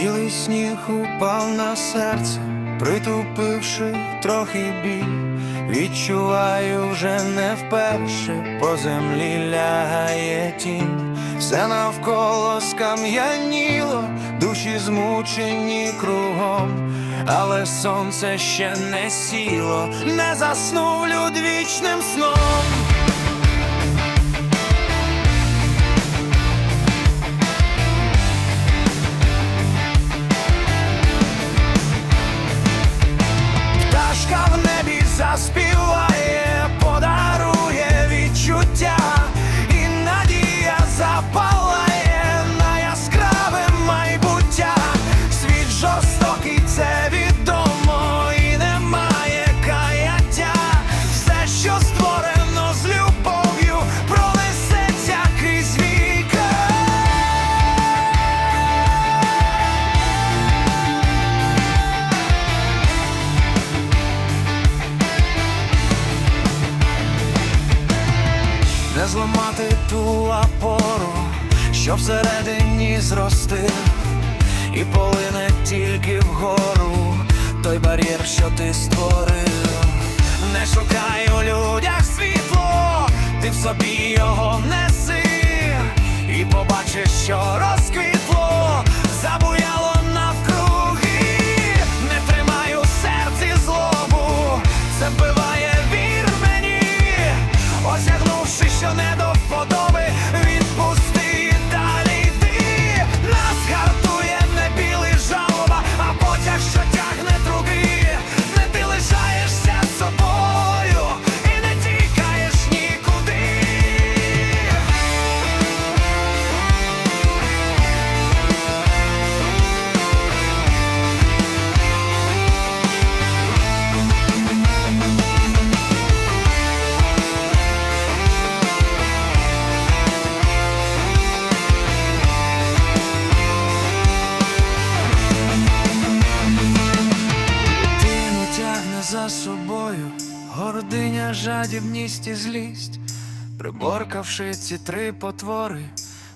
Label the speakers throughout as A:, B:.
A: Липневий сніг упав на серце, притупивши трохи біль. Відчуваю вже не вперше, по землі лягає тінь, все навколо скам'яніло, душі змучені кругом, але сонце ще не сіло, не заснув люд вічним сном. Зламати ту опору, що всередині зростив, і полине тільки вгору той бар'єр, що ти створив. Не шукай у людях світло, ти в собі його неси, і побачиш, що розквітло, гординя, жадібність і злість, приборкавши ці три потвори,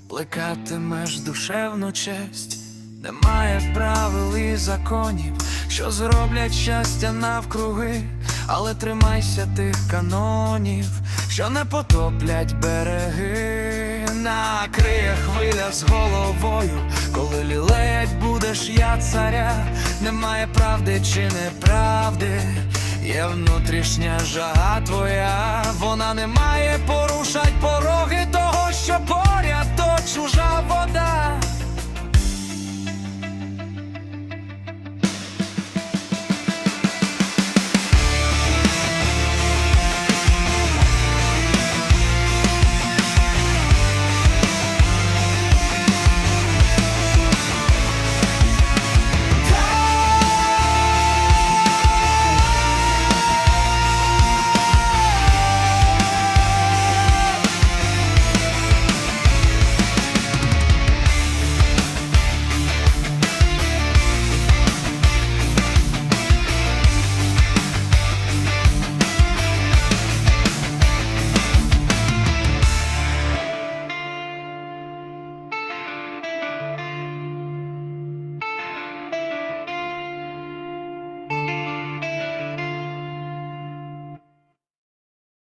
A: плекатимеш душевну честь, немає правил і законів, що зроблять щастя навкруги, але тримайся тих канонів, що не потоплять береги, накриє хвиля з головою, коли лілеять будеш я царя, немає правди чи неправди, є внутрішня жага твоя, вона не має порушать пороги того, що поряд то чужа вода.